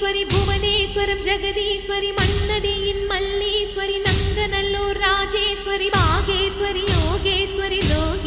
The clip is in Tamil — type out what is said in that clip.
புதுக்கோட்டை புவனேஸ்வரம் ஜெகதீஸ்வரி மன்னதியின் மல்லீஸ்வரி நங்கநல்லூர் ராஜேஸ்வரி பாகேஸ்வரி யோகேஸ்வரி லோக